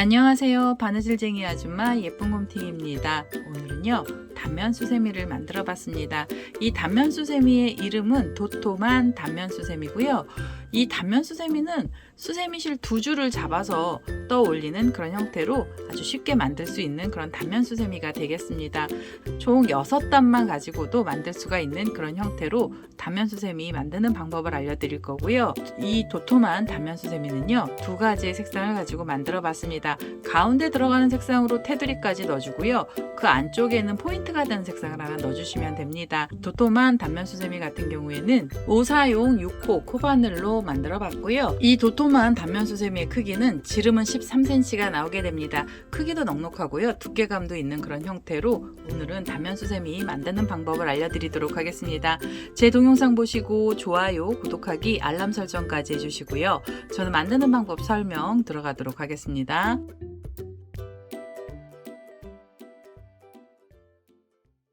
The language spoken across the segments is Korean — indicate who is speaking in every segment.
Speaker 1: 안녕하세요. 바느질쟁이 아줌마 예쁜 곰팅입니다. 오늘은요, 단면 수세미를 만들어 봤습니다. 이 단면 수세미의 이름은 도톰한 단면 수세미고요. 이 단면 수세미는 수세미실 두 줄을 잡아서 떠올리는 그런 형태로 아주 쉽게 만들 수 있는 그런 단면 수세미가 되겠습니다. 총 6단만 가지고도 만들 수가 있는 그런 형태로 단면 수세미 만드는 방법을 알려드릴 거고요. 이 도톰한 단면 수세미는요, 두 가지의 색상을 가지고 만들어 봤습니다. 가운데 들어가는 색상으로 테두리까지 넣어주고요. 그 안쪽에는 포인트 가 되는 색상을 하나 넣어주시면 됩니다. 도톰한 단면 수세미 같은 경우에는 5사용 6호 코바늘로 만들어 봤고요. 이 도톰한 단면 수세미의 크기는 지름은 13cm가 나오게 됩니다. 크기도 넉넉하고요. 두께감도 있는 그런 형태로 오늘은 단면 수세미 만드는 방법을 알려드리도록 하겠습니다. 제 동영상 보시고 좋아요, 구독하기, 알람 설정까지 해주시고요. 저는 만드는 방법 설명 들어가도록 하겠습니다.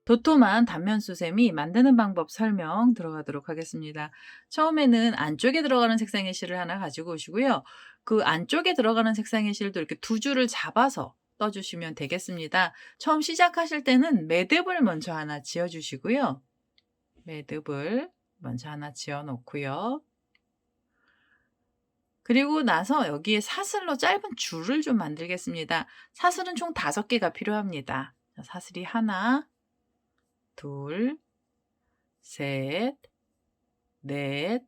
Speaker 1: 도톰한 단면 수세미 만드는 방법 설명 들어가도록 하겠습니다. 처음에는 안쪽에 들어가는 색상의 실을 하나 가지고 오시고요. 그 안쪽에 들어가는 색상의 실도 이렇게 두 줄을 잡아서 떠주시면 되겠습니다. 처음 시작하실 때는 매듭을 먼저 하나 지어주시고요. 매듭을 먼저 하나 지어 놓고요. 그리고 나서 여기에 사슬로 짧은 줄을 좀 만들겠습니다. 사슬은 총 다섯 개가 필요합니다. 자, 사슬이 하나, 둘, 셋, 넷,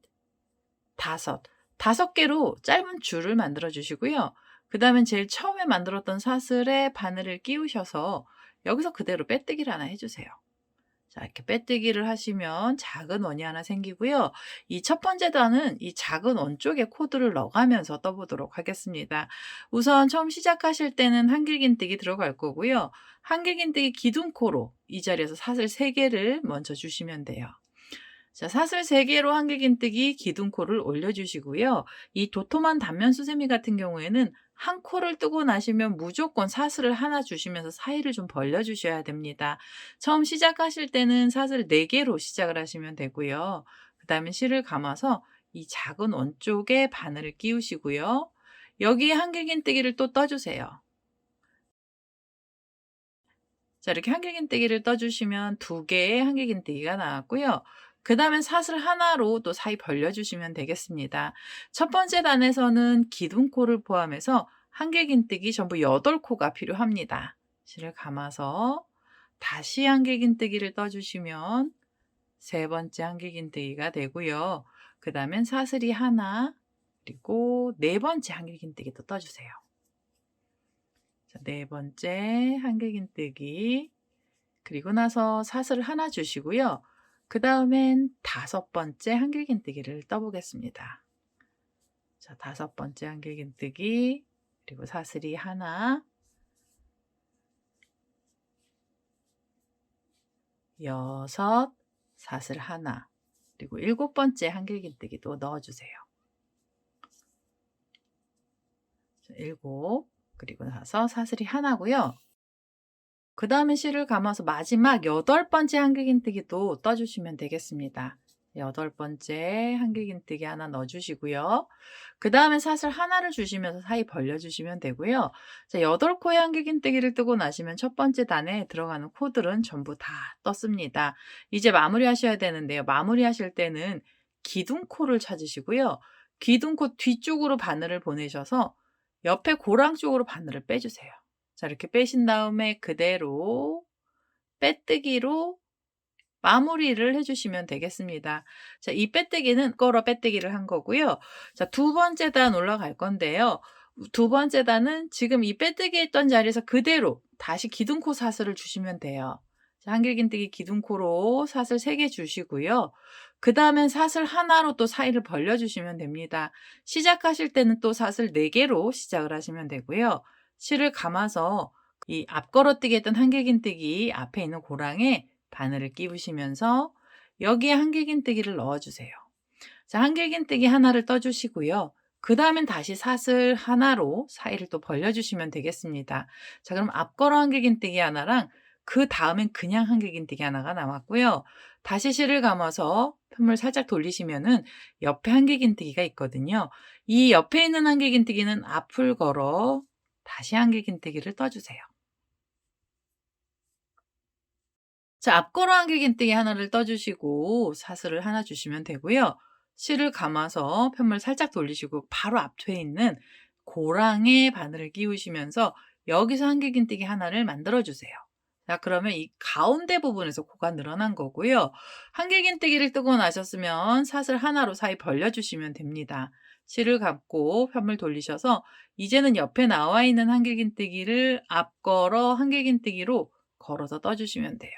Speaker 1: 다섯. 다섯 개로 짧은 줄을 만들어 주시고요. 그 다음에 제일 처음에 만들었던 사슬에 바늘을 끼우셔서 여기서 그대로 빼뜨기를 하나 해주세요. 자, 이렇게 빼뜨기를 하시면 작은 원이 하나 생기고요. 이 첫 번째 단은 이 작은 원 쪽에 코드를 넣어가면서 떠보도록 하겠습니다. 우선 처음 시작하실 때는 한길긴뜨기 들어갈 거고요. 한길긴뜨기 기둥코로 이 자리에서 사슬 3개를 먼저 주시면 돼요. 자, 사슬 3개로 한길긴뜨기 기둥코를 올려주시고요. 이 도톰한 단면 수세미 같은 경우에는 한 코를 뜨고 나시면 무조건 사슬을 하나 주시면서 사이를 좀 벌려주셔야 됩니다. 처음 시작하실 때는 사슬 4개로 시작을 하시면 되고요. 그 다음에 실을 감아서 이 작은 원 쪽에 바늘을 끼우시고요. 여기에 한길긴뜨기를 또 떠주세요. 자, 이렇게 한길긴뜨기를 떠주시면 두 개의 한길긴뜨기가 나왔고요. 그 다음에 사슬 하나로 또 사이 벌려주시면 되겠습니다. 첫 번째 단에서는 기둥코를 포함해서 한길긴뜨기 전부 8코가 필요합니다. 실을 감아서 다시 한길긴뜨기를 떠주시면 세 번째 한길긴뜨기가 되고요. 그 다음엔 사슬이 하나, 그리고 네 번째 한길긴뜨기도 떠주세요. 자, 네 번째 한길긴뜨기, 그리고 나서 사슬 하나 주시고요. 그 다음엔 다섯 번째 한길긴뜨기를 떠보겠습니다. 자, 다섯 번째 한길긴뜨기, 그리고 사슬이 하나, 여섯, 사슬 하나, 그리고 일곱 번째 한길긴뜨기도 넣어주세요. 자, 일곱, 그리고 나서 사슬이 하나고요. 그 다음에 실을 감아서 마지막 여덟 번째 한길긴뜨기도 떠주시면 되겠습니다. 여덟 번째 한길긴뜨기 하나 넣어주시고요. 그 다음에 사슬 하나를 주시면서 사이 벌려주시면 되고요. 자, 여덟 코의 한길긴뜨기를 뜨고 나시면 첫 번째 단에 들어가는 코들은 전부 다 떴습니다. 이제 마무리 하셔야 되는데요. 마무리 하실 때는 기둥코를 찾으시고요. 기둥코 뒤쪽으로 바늘을 보내셔서 옆에 고랑 쪽으로 바늘을 빼주세요. 자, 이렇게 빼신 다음에 그대로 빼뜨기로 마무리를 해주시면 되겠습니다. 자, 이 빼뜨기는 걸어 빼뜨기를 한 거고요. 자, 두 번째 단 올라갈 건데요. 두 번째 단은 지금 이 빼뜨기 했던 자리에서 그대로 다시 기둥코 사슬을 주시면 돼요. 자, 한길긴뜨기 기둥코로 사슬 3개 주시고요. 그 다음엔 사슬 하나로 또 사이를 벌려주시면 됩니다. 시작하실 때는 또 사슬 4개로 시작을 하시면 되고요. 실을 감아서 이 앞걸어뜨기 했던 한길긴뜨기 앞에 있는 고랑에 바늘을 끼우시면서 여기에 한길긴뜨기를 넣어주세요. 자, 한길긴뜨기 하나를 떠주시고요. 그 다음엔 다시 사슬 하나로 사이를 또 벌려주시면 되겠습니다. 자, 그럼 앞걸어 한길긴뜨기 하나랑 그 다음엔 그냥 한길긴뜨기 하나가 남았고요. 다시 실을 감아서 편물 살짝 돌리시면은 옆에 한길긴뜨기가 있거든요. 이 옆에 있는 한길긴뜨기는 앞을 걸어 다시 한길긴뜨기를 떠주세요. 자, 앞걸어 한길긴뜨기 하나를 떠주시고 사슬을 하나 주시면 되고요. 실을 감아서 편물 살짝 돌리시고 바로 앞에 있는 고랑에 바늘을 끼우시면서 여기서 한길긴뜨기 하나를 만들어 주세요. 자, 그러면 이 가운데 부분에서 코가 늘어난 거고요. 한길긴뜨기를 뜨고 나셨으면 사슬 하나로 사이 벌려주시면 됩니다. 실을 감고 편물 돌리셔서 이제는 옆에 나와 있는 한길긴뜨기를 앞걸어 한길긴뜨기로 걸어서 떠주시면 돼요.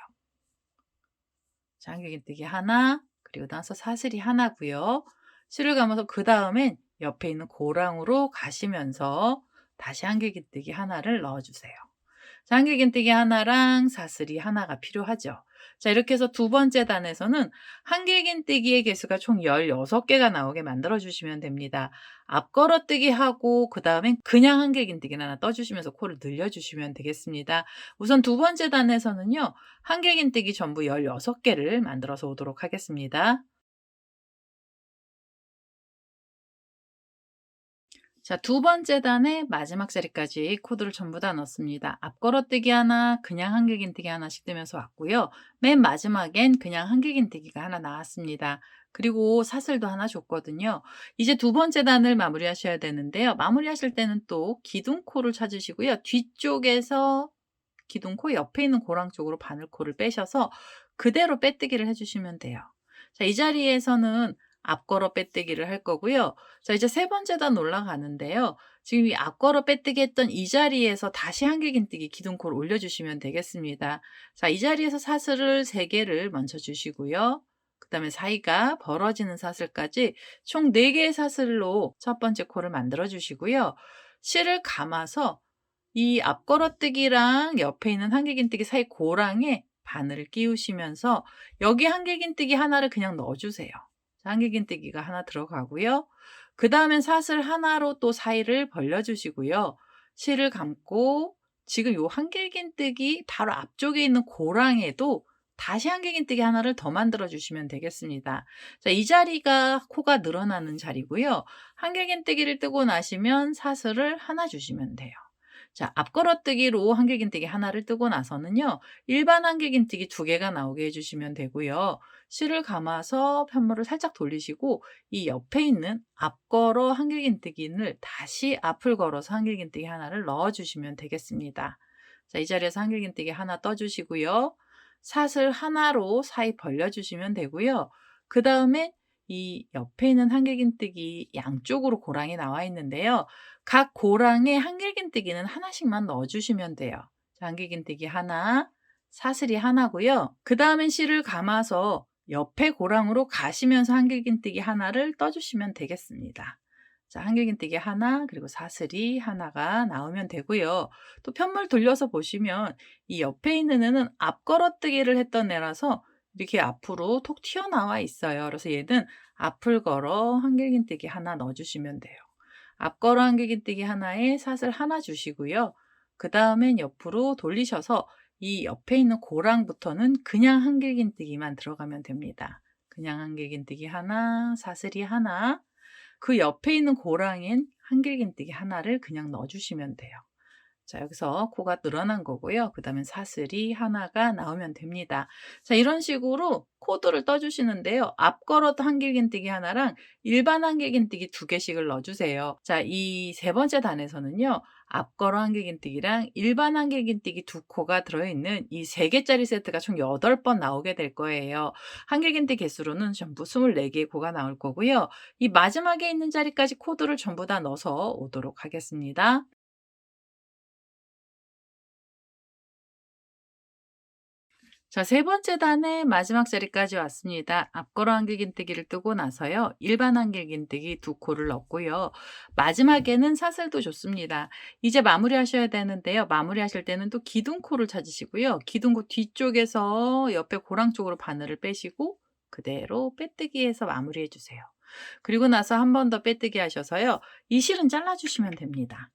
Speaker 1: 자, 한길긴뜨기 하나, 그리고 나서 사슬이 하나고요. 실을 감아서 그 다음엔 옆에 있는 고랑으로 가시면서 다시 한길긴뜨기 하나를 넣어주세요. 자, 한길긴뜨기 하나랑 사슬이 하나가 필요하죠. 자, 이렇게 해서 두 번째 단에서는 한길긴뜨기의 개수가 총 16개가 나오게 만들어주시면 됩니다. 앞걸어뜨기 하고 그 다음엔 그냥 한길긴뜨기를 하나 떠주시면서 코를 늘려주시면 되겠습니다. 우선 두 번째 단에서는요. 한길긴뜨기 전부 16개를 만들어서 오도록 하겠습니다. 자, 두 번째 단의 마지막 자리까지 코드를 전부 다 넣습니다. 앞 걸어뜨기 하나, 그냥 한길긴뜨기 하나씩 뜨면서 왔고요. 맨 마지막엔 그냥 한길긴뜨기가 하나 나왔습니다. 그리고 사슬도 하나 줬거든요. 이제 두 번째 단을 마무리하셔야 되는데요. 마무리하실 때는 또 기둥코를 찾으시고요. 뒤쪽에서 기둥코 옆에 있는 고랑 쪽으로 바늘코를 빼셔서 그대로 빼뜨기를 해주시면 돼요. 자, 이 자리에서는 앞걸어 빼뜨기를 할 거고요. 자, 이제 세 번째 단 올라가는데요. 지금 이 앞걸어 빼뜨기 했던 이 자리에서 다시 한길긴뜨기 기둥코를 올려주시면 되겠습니다. 자, 이 자리에서 사슬을 3개를 먼저 주시고요. 그 다음에 사이가 벌어지는 사슬까지 총 4개의 사슬로 첫 번째 코를 만들어 주시고요. 실을 감아서 이 앞걸어뜨기랑 옆에 있는 한길긴뜨기 사이 고랑에 바늘을 끼우시면서 여기 한길긴뜨기 하나를 그냥 넣어주세요. 한길긴뜨기가 하나 들어가고요. 그 다음엔 사슬 하나로 또 사이를 벌려주시고요. 실을 감고 지금 요 한길긴뜨기 바로 앞쪽에 있는 고랑에도 다시 한길긴뜨기 하나를 더 만들어 주시면 되겠습니다. 자, 이 자리가 코가 늘어나는 자리고요. 한길긴뜨기를 뜨고 나시면 사슬을 하나 주시면 돼요. 자, 앞걸어뜨기로 한길긴뜨기 하나를 뜨고 나서는요. 일반 한길긴뜨기 두 개가 나오게 해주시면 되고요. 실을 감아서 편물을 살짝 돌리시고 이 옆에 있는 앞걸어 한길긴뜨기를 다시 앞을 걸어서 한길긴뜨기 하나를 넣어주시면 되겠습니다. 자, 이 자리에서 한길긴뜨기 하나 떠주시고요. 사슬 하나로 사이 벌려주시면 되고요. 그 다음에 이 옆에 있는 한길긴뜨기 양쪽으로 고랑이 나와 있는데요. 각 고랑에 한길긴뜨기는 하나씩만 넣어주시면 돼요. 자, 한길긴뜨기 하나, 사슬이 하나고요. 그 다음엔 실을 감아서 옆에 고랑으로 가시면서 한길긴뜨기 하나를 떠주시면 되겠습니다. 자, 한길긴뜨기 하나, 그리고 사슬이 하나가 나오면 되고요. 또 편물 돌려서 보시면 이 옆에 있는 애는 앞걸어뜨기를 했던 애라서 이렇게 앞으로 톡 튀어나와 있어요. 그래서 얘는 앞을 걸어 한길긴뜨기 하나 넣어주시면 돼요. 앞걸어 한길긴뜨기 하나에 사슬 하나 주시고요. 그 다음엔 옆으로 돌리셔서 이 옆에 있는 고랑부터는 그냥 한길긴뜨기만 들어가면 됩니다. 그냥 한길긴뜨기 하나, 사슬이 하나, 그 옆에 있는 고랑엔 한길긴뜨기 하나를 그냥 넣어주시면 돼요. 자, 여기서 코가 늘어난 거고요. 그 다음에 사슬이 하나가 나오면 됩니다. 자, 이런 식으로 코드를 떠주시는데요. 앞걸어도 한길긴뜨기 하나랑 일반 한길긴뜨기 두 개씩을 넣어주세요. 자, 이 세 번째 단에서는요. 앞걸어 한길긴뜨기랑 일반 한길긴뜨기 두 코가 들어있는 이 세 개짜리 세트가 총 8번 나오게 될 거예요. 한길긴뜨기 개수로는 전부 24개의 코가 나올 거고요. 이 마지막에 있는 자리까지 코드를 전부 다 넣어서 오도록 하겠습니다. 자, 세 번째 단의 마지막 자리까지 왔습니다. 앞걸어 한길긴뜨기를 뜨고 나서요. 일반 한길긴뜨기 두 코를 넣고요. 마지막에는 사슬도 좋습니다. 이제 마무리하셔야 되는데요. 마무리하실 때는 또 기둥코를 찾으시고요. 기둥코 뒤쪽에서 옆에 고랑 쪽으로 바늘을 빼시고 그대로 빼뜨기해서 마무리해 주세요. 그리고 나서 한 번 더 빼뜨기 하셔서요. 이 실은 잘라주시면 됩니다.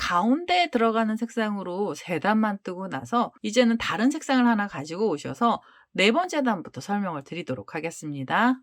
Speaker 1: 가운데에 들어가는 색상으로 세 단만 뜨고 나서 이제는 다른 색상을 하나 가지고 오셔서 네 번째 단부터 설명을 드리도록 하겠습니다.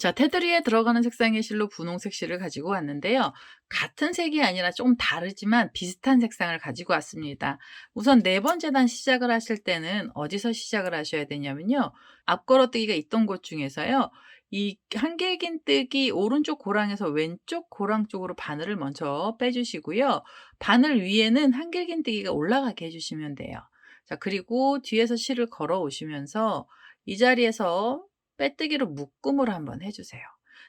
Speaker 1: 자, 테두리에 들어가는 색상의 실로 분홍색 실을 가지고 왔는데요. 같은 색이 아니라 좀 다르지만 비슷한 색상을 가지고 왔습니다. 우선 네 번째 단 시작을 하실 때는 어디서 시작을 하셔야 되냐면요. 앞걸어뜨기가 있던 곳 중에서요. 이 한길긴 뜨기 오른쪽 고랑에서 왼쪽 고랑 쪽으로 바늘을 먼저 빼주시고요. 바늘 위에는 한길긴 뜨기가 올라가게 해주시면 돼요. 자, 그리고 뒤에서 실을 걸어 오시면서 이 자리에서 빼뜨기로 묶음을 한번 해주세요.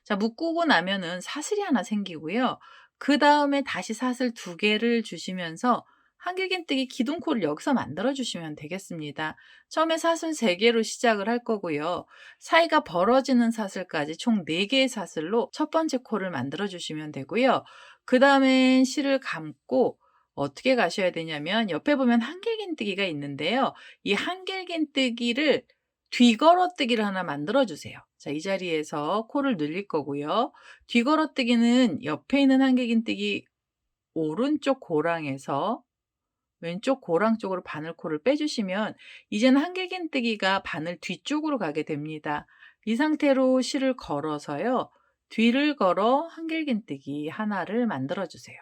Speaker 1: 자, 묶고 나면은 사슬이 하나 생기고요. 그 다음에 다시 사슬 두 개를 주시면서 한길긴뜨기 기둥코를 여기서 만들어 주시면 되겠습니다. 처음에 사슬 세 개로 시작을 할 거고요. 사이가 벌어지는 사슬까지 총 4개의 사슬로 첫 번째 코를 만들어 주시면 되고요. 그 다음엔 실을 감고 어떻게 가셔야 되냐면 옆에 보면 한길긴뜨기가 있는데요. 이 한길긴뜨기를 뒤걸어뜨기를 하나 만들어 주세요. 자, 이 자리에서 코를 늘릴 거고요. 뒤걸어뜨기는 옆에 있는 한길긴뜨기 오른쪽 고랑에서 왼쪽 고랑 쪽으로 바늘코를 빼주시면 이제는 한길긴뜨기가 바늘 뒤쪽으로 가게 됩니다. 이 상태로 실을 걸어서요. 뒤를 걸어 한길긴뜨기 하나를 만들어 주세요.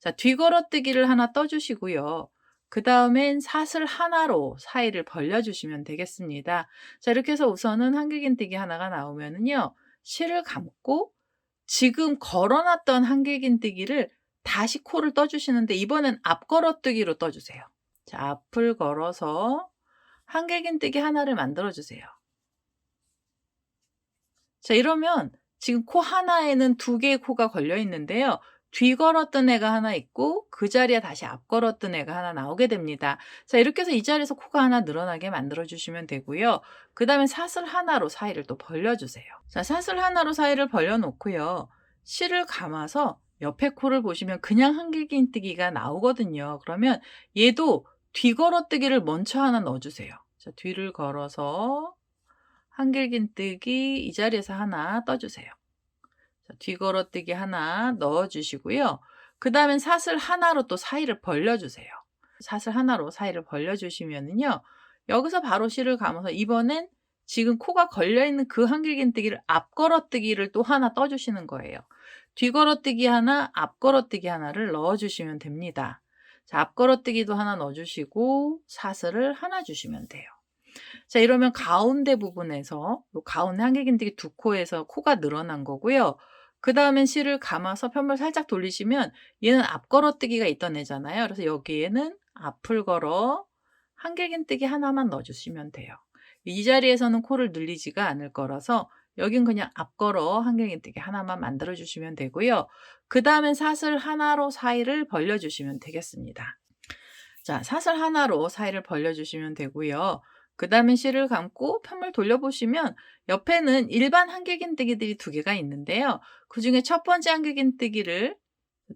Speaker 1: 자, 뒤걸어뜨기를 하나 떠주시고요. 그 다음엔 사슬 하나로 사이를 벌려주시면 되겠습니다. 자, 이렇게 해서 우선은 한길긴뜨기 하나가 나오면은요. 실을 감고 지금 걸어놨던 한길긴뜨기를 다시 코를 떠주시는데 이번엔 앞 걸어뜨기로 떠주세요. 자, 앞을 걸어서 한길긴뜨기 하나를 만들어주세요. 자, 이러면 지금 코 하나에는 두 개의 코가 걸려 있는데요. 뒤 걸었던 애가 하나 있고 그 자리에 다시 앞 걸었던 애가 하나 나오게 됩니다. 자 이렇게 해서 이 자리에서 코가 하나 늘어나게 만들어 주시면 되고요. 그 다음에 사슬 하나로 사이를 또 벌려주세요. 자 사슬 하나로 사이를 벌려 놓고요. 실을 감아서 옆에 코를 보시면 그냥 한길긴뜨기가 나오거든요. 그러면 얘도 뒤걸어뜨기를 먼저 하나 넣어주세요. 자 뒤를 걸어서 한길긴뜨기 이 자리에서 하나 떠주세요. 자, 뒤걸어뜨기 하나 넣어주시고요. 그 다음엔 사슬 하나로 또 사이를 벌려주세요. 사슬 하나로 사이를 벌려주시면은요. 여기서 바로 실을 감아서 이번엔 지금 코가 걸려있는 그 한길긴뜨기를 앞걸어뜨기를 또 하나 떠주시는 거예요. 뒤걸어뜨기 하나, 앞걸어뜨기 하나를 넣어주시면 됩니다. 자, 앞걸어뜨기도 하나 넣어주시고 사슬을 하나 주시면 돼요. 자, 이러면 가운데 부분에서 가운데 한길긴뜨기 두 코에서 코가 늘어난 거고요. 그 다음엔 실을 감아서 편물 살짝 돌리시면 얘는 앞걸어뜨기가 있던 애잖아요. 그래서 여기에는 앞을 걸어 한길긴뜨기 하나만 넣어주시면 돼요. 이 자리에서는 코를 늘리지가 않을 거라서 여긴 그냥 앞걸어 한길긴뜨기 하나만 만들어 주시면 되고요. 그 다음엔 사슬 하나로 사이를 벌려주시면 되겠습니다. 자, 사슬 하나로 사이를 벌려주시면 되고요. 그 다음에 실을 감고 편물 돌려보시면 옆에는 일반 한길긴뜨기들이 두 개가 있는데요. 그 중에 첫 번째 한길긴뜨기를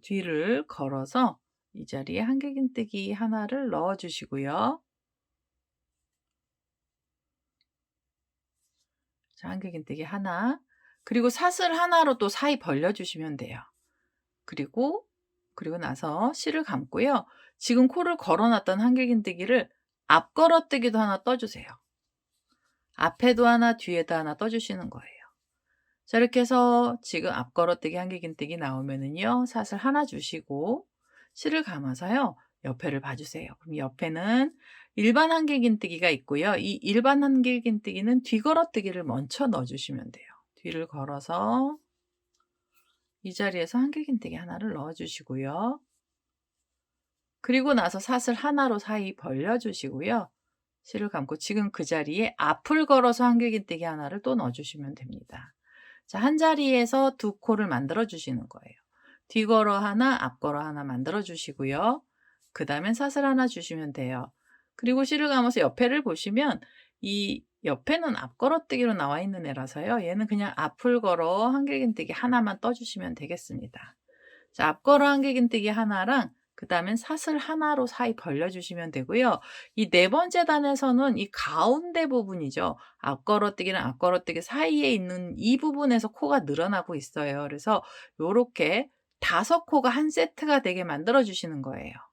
Speaker 1: 뒤를 걸어서 이 자리에 한길긴뜨기 하나를 넣어주시고요. 자, 한길긴뜨기 하나. 그리고 사슬 하나로 또 사이 벌려주시면 돼요. 그리고 그리고 나서 실을 감고요. 지금 코를 걸어놨던 한길긴뜨기를 앞 걸어뜨기도 하나 떠주세요. 앞에도 하나, 뒤에도 하나 떠주시는 거예요. 자, 이렇게 해서 지금 앞 걸어뜨기, 한길긴뜨기 나오면은요, 사슬 하나 주시고, 실을 감아서요, 옆에를 봐주세요. 그럼 옆에는 일반 한길긴뜨기가 있고요. 이 일반 한길긴뜨기는 뒤걸어뜨기를 먼저 넣어주시면 돼요. 뒤를 걸어서 이 자리에서 한길긴뜨기 하나를 넣어주시고요. 그리고 나서 사슬 하나로 사이 벌려주시고요. 실을 감고 지금 그 자리에 앞을 걸어서 한길긴뜨기 하나를 또 넣어주시면 됩니다. 자, 한 자리에서 두 코를 만들어 주시는 거예요. 뒤걸어 하나, 앞걸어 하나 만들어 주시고요. 그 다음엔 사슬 하나 주시면 돼요. 그리고 실을 감아서 옆에를 보시면 이 옆에는 앞걸어뜨기로 나와 있는 애라서요. 얘는 그냥 앞을 걸어 한길긴뜨기 하나만 떠주시면 되겠습니다. 자, 앞걸어 한길긴뜨기 하나랑 그 다음엔 사슬 하나로 사이 벌려주시면 되고요. 이 네 번째 단에서는 이 가운데 부분이죠. 앞걸어뜨기랑 앞걸어뜨기 사이에 있는 이 부분에서 코가 늘어나고 있어요. 그래서 이렇게 다섯 코가 한 세트가 되게 만들어 주시는 거예요.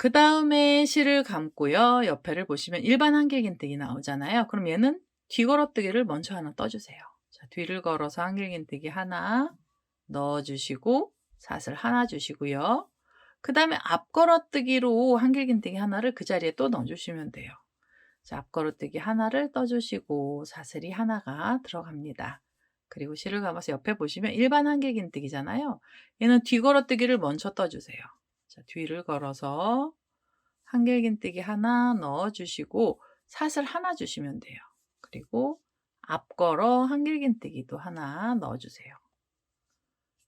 Speaker 1: 그 다음에 실을 감고요. 옆에를 보시면 일반 한길긴뜨기 나오잖아요. 그럼 얘는 뒤걸어뜨기를 먼저 하나 떠주세요. 자, 뒤를 걸어서 한길긴뜨기 하나 넣어주시고 사슬 하나 주시고요. 그 다음에 앞걸어뜨기로 한길긴뜨기 하나를 그 자리에 또 넣어주시면 돼요. 자, 앞걸어뜨기 하나를 떠주시고 사슬이 하나가 들어갑니다. 그리고 실을 감아서 옆에 보시면 일반 한길긴뜨기잖아요. 얘는 뒤걸어뜨기를 먼저 떠주세요. 자, 뒤를 걸어서 한길긴뜨기 하나 넣어주시고 사슬 하나 주시면 돼요. 그리고 앞걸어 한길긴뜨기도 하나 넣어주세요.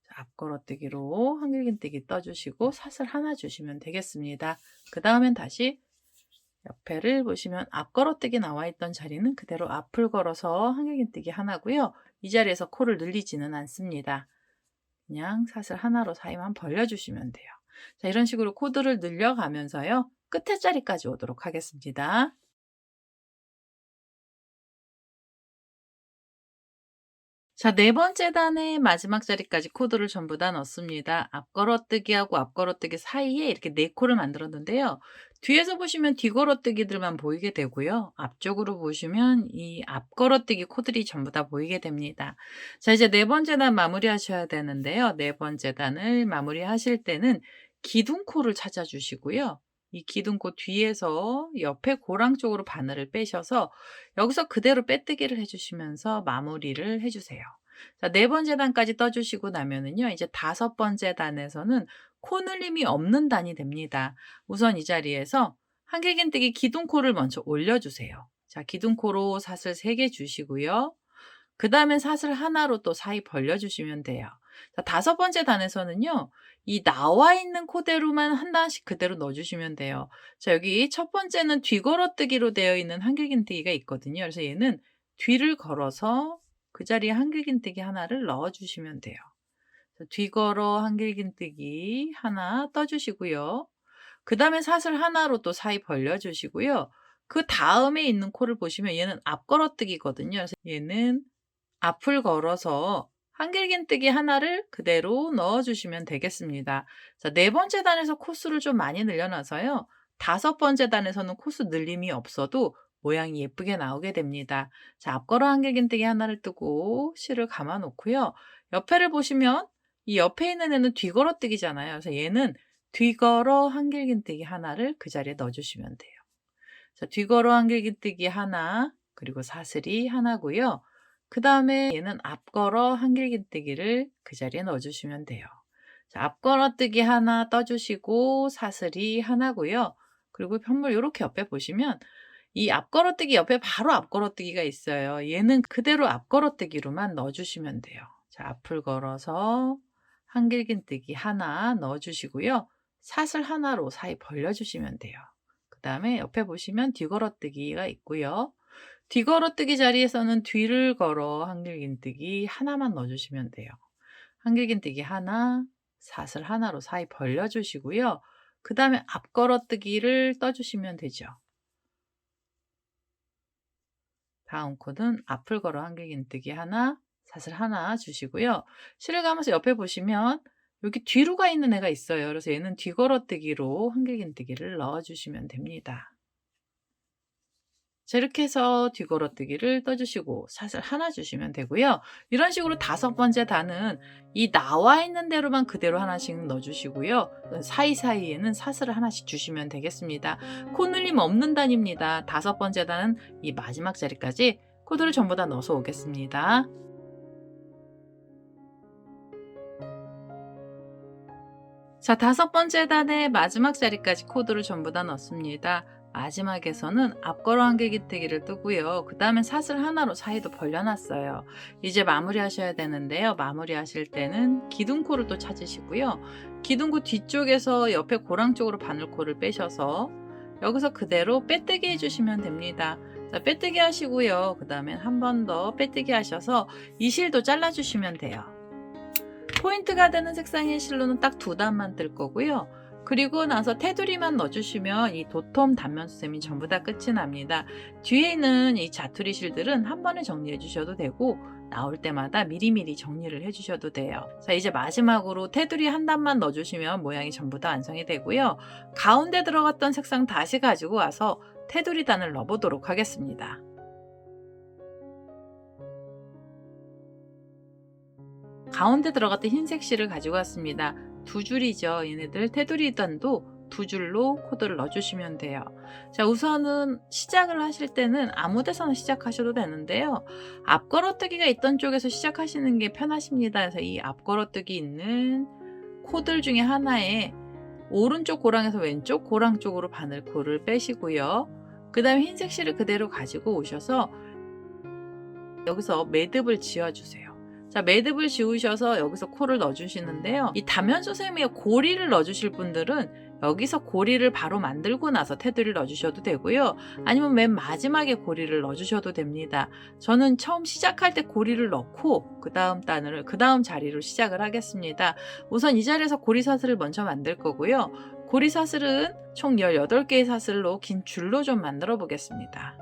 Speaker 1: 자, 앞걸어뜨기로 한길긴뜨기 떠주시고 사슬 하나 주시면 되겠습니다. 그 다음엔 다시 옆에를 보시면 앞걸어뜨기 나와 있던 자리는 그대로 앞을 걸어서 한길긴뜨기 하나고요. 이 자리에서 코를 늘리지는 않습니다. 그냥 사슬 하나로 사이만 벌려주시면 돼요. 자, 이런 식으로 코드를 늘려가면서요. 끝에 자리까지 오도록 하겠습니다. 자, 네 번째 단의 마지막 자리까지 코드를 전부 다 넣습니다. 앞걸어뜨기하고 앞걸어뜨기 사이에 이렇게 네 코를 만들었는데요. 뒤에서 보시면 뒤걸어뜨기들만 보이게 되고요. 앞쪽으로 보시면 이 앞걸어뜨기 코들이 전부 다 보이게 됩니다. 자, 이제 네 번째 단 마무리 하셔야 되는데요. 네 번째 단을 마무리 하실 때는 기둥코를 찾아주시고요. 이 기둥코 뒤에서 옆에 고랑 쪽으로 바늘을 빼셔서 여기서 그대로 빼뜨기를 해주시면서 마무리를 해주세요. 자, 네 번째 단까지 떠주시고 나면은요, 이제 다섯 번째 단에서는 코늘림이 없는 단이 됩니다. 우선 이 자리에서 한길긴뜨기 기둥코를 먼저 올려주세요. 자, 기둥코로 사슬 3개 주시고요. 그 다음에 사슬 하나로 또 사이 벌려주시면 돼요. 자, 다섯 번째 단에서는요, 이 나와 있는 코대로만 한 단씩 그대로 넣어주시면 돼요. 자, 여기 첫 번째는 뒤걸어뜨기로 되어 있는 한길긴뜨기가 있거든요. 그래서 얘는 뒤를 걸어서 그 자리에 한길긴뜨기 하나를 넣어주시면 돼요. 자, 뒤걸어 한길긴뜨기 하나 떠주시고요. 그 다음에 사슬 하나로 또 사이 벌려주시고요. 그 다음에 있는 코를 보시면 얘는 앞걸어뜨기거든요. 그래서 얘는 앞을 걸어서 한길긴뜨기 하나를 그대로 넣어주시면 되겠습니다. 자, 네 번째 단에서 코수를 좀 많이 늘려놔서요. 다섯 번째 단에서는 코수 늘림이 없어도 모양이 예쁘게 나오게 됩니다. 자, 앞걸어 한길긴뜨기 하나를 뜨고 실을 감아 놓고요. 옆에를 보시면 이 옆에 있는 애는 뒤걸어뜨기잖아요. 그래서 얘는 뒤걸어 한길긴뜨기 하나를 그 자리에 넣어주시면 돼요. 자, 뒤걸어 한길긴뜨기 하나, 그리고 사슬이 하나고요. 그 다음에 얘는 앞걸어 한길긴뜨기를 그 자리에 넣어주시면 돼요. 자, 앞걸어뜨기 하나 떠주시고 사슬이 하나고요. 그리고 편물 이렇게 옆에 보시면 이 앞걸어뜨기 옆에 바로 앞걸어뜨기가 있어요. 얘는 그대로 앞걸어뜨기로만 넣어주시면 돼요. 자, 앞을 걸어서 한길긴뜨기 하나 넣어주시고요. 사슬 하나로 사이 벌려주시면 돼요. 그 다음에 옆에 보시면 뒤걸어뜨기가 있고요. 뒤걸어뜨기 자리에서는 뒤를 걸어 한길긴뜨기 하나만 넣어주시면 돼요. 한길긴뜨기 하나, 사슬 하나로 사이 벌려주시고요. 그 다음에 앞걸어뜨기를 떠주시면 되죠. 다음 코는 앞을 걸어 한길긴뜨기 하나, 사슬 하나 주시고요. 실을 감아서 옆에 보시면 여기 뒤로 가 있는 애가 있어요. 그래서 얘는 뒤걸어뜨기로 한길긴뜨기를 넣어주시면 됩니다. 자, 이렇게 해서 뒤걸어뜨기를 떠주시고 사슬 하나 주시면 되고요. 이런 식으로 다섯 번째 단은 이 나와 있는 대로만 그대로 하나씩 넣어주시고요. 사이사이에는 사슬을 하나씩 주시면 되겠습니다. 코늘림 없는 단입니다. 다섯 번째 단은 이 마지막 자리까지 코드를 전부 다 넣어서 오겠습니다. 자, 다섯 번째 단의 마지막 자리까지 코드를 전부 다 넣습니다. 마지막에서는 앞걸어 한길기뜨기를 뜨고요. 그 다음에 사슬 하나로 사이도 벌려놨어요. 이제 마무리 하셔야 되는데요. 마무리 하실 때는 기둥코를 또 찾으시고요. 기둥코 뒤쪽에서 옆에 고랑 쪽으로 바늘코를 빼셔서 여기서 그대로 빼뜨기 해주시면 됩니다. 자, 빼뜨기 하시고요. 그 다음에 한 번 더 빼뜨기 하셔서 이 실도 잘라주시면 돼요. 포인트가 되는 색상의 실로는 딱 두 단만 뜰 거고요. 그리고 나서 테두리만 넣어주시면 이 도톰 단면 수세미 전부 다 끝이 납니다. 뒤에 있는 이 자투리 실들은 한 번에 정리해 주셔도 되고 나올 때마다 미리미리 정리를 해 주셔도 돼요. 자 이제 마지막으로 테두리 한 단만 넣어주시면 모양이 전부 다 완성이 되고요. 가운데 들어갔던 색상 다시 가지고 와서 테두리 단을 넣어보도록 하겠습니다. 가운데 들어갔던 흰색 실을 가지고 왔습니다. 두 줄이죠. 얘네들 테두리단도 두 줄로 코드를 넣어주시면 돼요. 자, 우선은 시작을 하실 때는 아무 데서나 시작하셔도 되는데요. 앞걸어뜨기가 있던 쪽에서 시작하시는 게 편하십니다. 그래서 이 앞걸어뜨기 있는 코들 중에 하나에 오른쪽 고랑에서 왼쪽 고랑 쪽으로 바늘 코를 빼시고요. 그 다음에 흰색 실을 그대로 가지고 오셔서 여기서 매듭을 지어주세요. 자, 매듭을 지우셔서 여기서 코를 넣어주시는데요. 이 셈에 고리를 넣어주실 분들은 여기서 고리를 바로 만들고 나서 테두리를 넣어주셔도 되고요. 아니면 맨 마지막에 고리를 넣어주셔도 됩니다. 저는 처음 시작할 때 고리를 넣고 그 다음 단을 그 다음 자리로 시작을 하겠습니다. 우선 이 자리에서 고리 사슬을 먼저 만들 거고요. 고리 사슬은 총 18개의 사슬로 긴 줄로 좀 만들어 보겠습니다.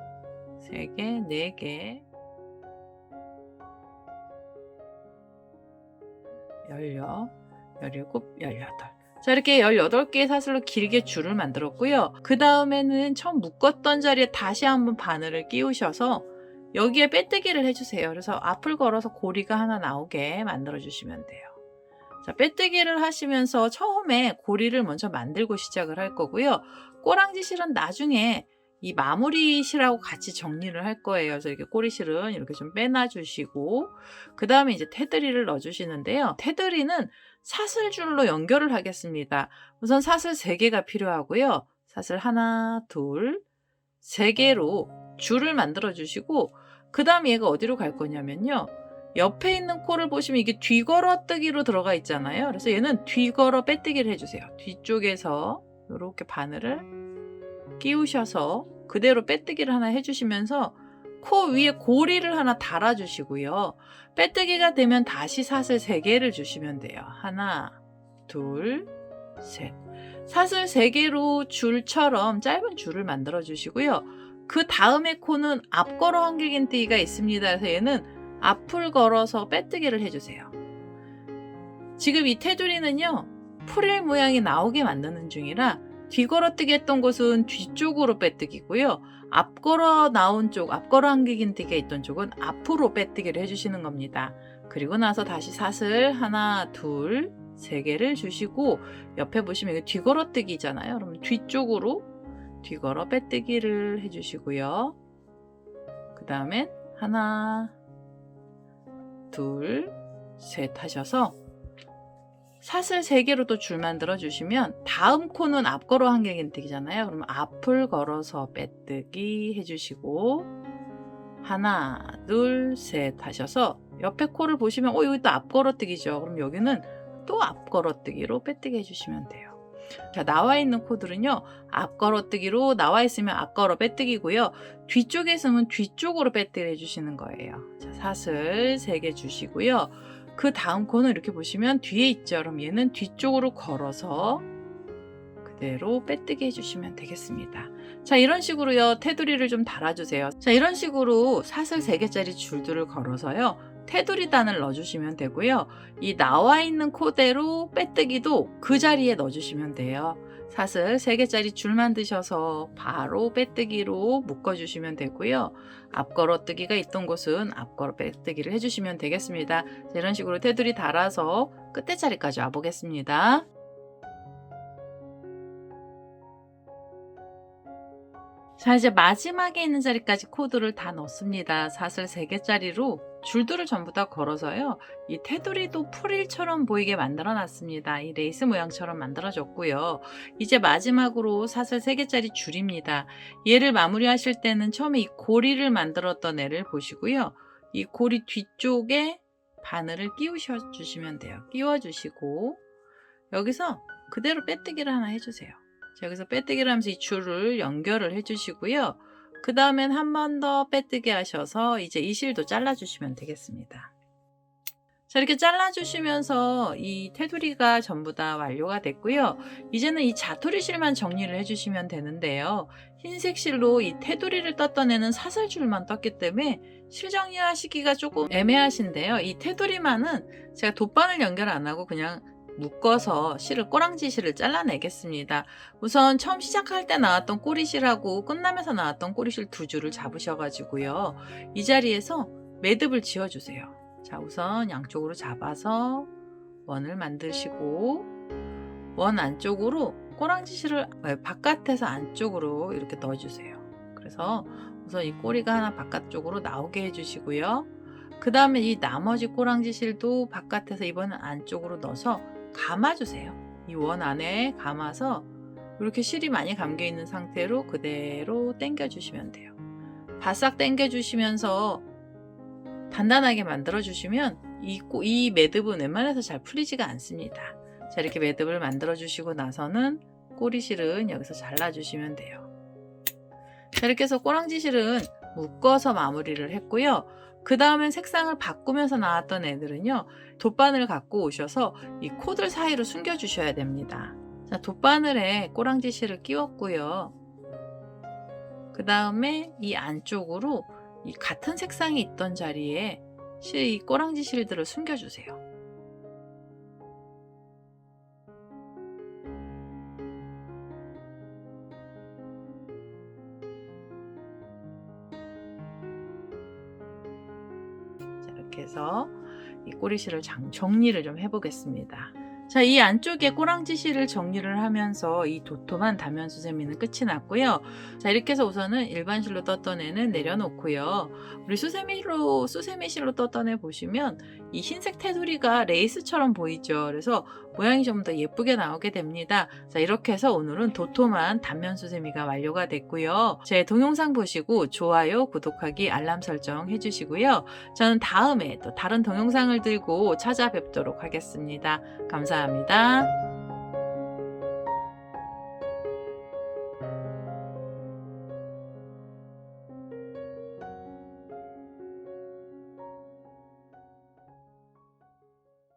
Speaker 1: 3개, 4개, 16, 17, 18. 자, 이렇게 18개의 사슬로 길게 줄을 만들었고요. 그 다음에는 처음 묶었던 자리에 다시 한번 바늘을 끼우셔서 여기에 빼뜨기를 해주세요. 그래서 앞을 걸어서 고리가 하나 나오게 만들어주시면 돼요. 자, 빼뜨기를 하시면서 처음에 고리를 먼저 만들고 시작을 할 거고요. 꼬랑지 실은 나중에 이 마무리 실하고 같이 정리를 할 거예요. 그래서 이렇게 꼬리 실은 이렇게 좀 빼놔주시고, 그 다음에 이제 테두리를 넣어주시는데요. 테두리는 사슬줄로 연결을 하겠습니다. 우선 사슬 3개가 필요하고요. 사슬 하나, 둘, 세 개로 줄을 만들어 주시고, 그 다음 얘가 어디로 갈 거냐면요. 옆에 있는 코를 보시면 이게 뒤걸어뜨기로 들어가 있잖아요. 그래서 얘는 뒤걸어 빼뜨기를 해주세요. 뒤쪽에서 이렇게 바늘을 끼우셔서 그대로 빼뜨기를 하나 해주시면서 코 위에 고리를 하나 달아주시고요. 빼뜨기가 되면 다시 사슬 3개를 주시면 돼요. 하나, 둘, 셋. 사슬 3개로 줄처럼 짧은 줄을 만들어 주시고요. 그 다음에 코는 앞 걸어 한길긴뜨기가 있습니다. 그래서 얘는 앞을 걸어서 빼뜨기를 해주세요. 지금 이 테두리는요, 프릴 모양이 나오게 만드는 중이라 뒤걸어뜨기 했던 곳은 뒤쪽으로 빼뜨기고요. 앞걸어 나온 쪽, 앞걸어 한길긴뜨기가 있던 쪽은 앞으로 빼뜨기를 해주시는 겁니다. 그리고 나서 다시 사슬 하나, 둘, 세 개를 주시고 옆에 보시면 이거 뒤걸어뜨기잖아요. 그러면 뒤쪽으로 뒤걸어 빼뜨기를 해주시고요. 그 다음엔 하나, 둘, 셋 하셔서 사슬 3개로 또 줄 만들어 주시면 다음 코는 앞 걸어 한길긴뜨기잖아요. 그러면 앞을 걸어서 빼뜨기 해주시고 하나, 둘, 셋 하셔서 옆에 코를 보시면 어 여기 또 앞 걸어뜨기죠. 그럼 여기는 또 앞 걸어뜨기로 빼뜨기 해주시면 돼요. 자, 나와 있는 코들은요, 앞 걸어뜨기로 나와 있으면 앞 걸어 빼뜨기고요. 뒤쪽에 있으면 뒤쪽으로 빼뜨기 해주시는 거예요. 자, 사슬 3개 주시고요. 그 다음 코는 이렇게 보시면 뒤에 있죠. 그럼 얘는 뒤쪽으로 걸어서 그대로 빼뜨기 해주시면 되겠습니다. 자, 이런 식으로요, 테두리를 좀 달아주세요. 자, 이런 식으로 사슬 3개짜리 줄들을 걸어서요, 테두리 단을 넣어주시면 되고요. 이 나와 있는 코대로 빼뜨기도 그 자리에 넣어주시면 돼요. 사슬 3개짜리 줄 만드셔서 바로 빼뜨기로 묶어주시면 되고요. 앞걸어뜨기가 있던 곳은 앞걸어 빼뜨기를 해주시면 되겠습니다. 이런 식으로 테두리 달아서 끝에 자리까지 와보겠습니다. 자 이제 마지막에 있는 자리까지 코드를 다 넣습니다. 사슬 3개짜리로 줄들을 전부 다 걸어서요. 이 테두리도 프릴처럼 보이게 만들어 놨습니다. 이 레이스 모양처럼 만들어 줬고요. 이제 마지막으로 사슬 3개짜리 줄입니다. 얘를 마무리 하실 때는 처음에 이 고리를 만들었던 애를 보시고요. 이 고리 뒤쪽에 바늘을 끼우셔 주시면 돼요. 끼워 주시고 여기서 그대로 빼뜨기를 하나 해주세요. 자, 여기서 빼뜨기를 하면서 이 줄을 연결을 해주시고요. 그 다음엔 한 번 더 빼뜨기 하셔서 이제 이 실도 잘라주시면 되겠습니다. 자, 이렇게 잘라주시면서 이 테두리가 전부 다 완료가 됐고요. 이제는 이 자투리 실만 정리를 해주시면 되는데요. 흰색 실로 이 테두리를 떴던 애는 사슬줄만 떴기 때문에 실 정리하시기가 조금 애매하신데요. 이 테두리만은 제가 돗바늘 연결 안 하고 그냥 묶어서 실을 꼬랑지 실을 잘라내겠습니다. 우선 처음 시작할 때 나왔던 꼬리실하고 끝나면서 나왔던 꼬리실 두 줄을 잡으셔가지고요. 이 자리에서 매듭을 지어주세요. 자, 우선 양쪽으로 잡아서 원을 만드시고 원 안쪽으로 꼬랑지 실을 바깥에서 안쪽으로 이렇게 넣어주세요. 그래서 우선 이 꼬리가 하나 바깥쪽으로 나오게 해주시고요. 그 다음에 이 나머지 꼬랑지 실도 바깥에서 이번엔 안쪽으로 넣어서 감아주세요. 이 원 안에 감아서 이렇게 실이 많이 감겨 있는 상태로 그대로 당겨 주시면 돼요. 바싹 당겨 주시면서 단단하게 만들어 주시면 이, 꼬- 이 매듭은 웬만해서 잘 풀리지가 않습니다. 자, 이렇게 매듭을 만들어 주시고 나서는 꼬리실은 여기서 잘라 주시면 돼요. 자, 이렇게 해서 꼬랑지 실은 묶어서 마무리를 했고요. 그 다음엔 색상을 바꾸면서 나왔던 애들은요, 돗바늘 갖고 오셔서 이 코들 사이로 숨겨 주셔야 됩니다. 자, 돗바늘에 꼬랑지 실을 끼웠고요. 그 다음에 이 안쪽으로 이 같은 색상이 있던 자리에 실, 이 꼬랑지 실들을 숨겨주세요. 이렇게 해서 이 꼬리실을 장- 정리를 좀 해보겠습니다. 자, 이 안쪽에 꼬랑지 실을 정리를 하면서 이 도톰한 단면 수 세미는 끝이 났고요. 자, 이렇게 해서 우선은 일반 실로 떴던 애는 내려놓고요. 우리 수세미로, 수세미 실로 떴던 애 보시면 이 흰색 테두리가 레이스처럼 보이죠. 그래서 모양이 좀 더 예쁘게 나오게 됩니다. 자, 이렇게 해서 오늘은 도톰한 단면 수세미가 완료가 됐고요. 제 동영상 보시고 좋아요, 구독하기, 알람 설정 해주시고요. 저는 다음에 또 다른 동영상을 들고 찾아뵙도록 하겠습니다. 감사합니다.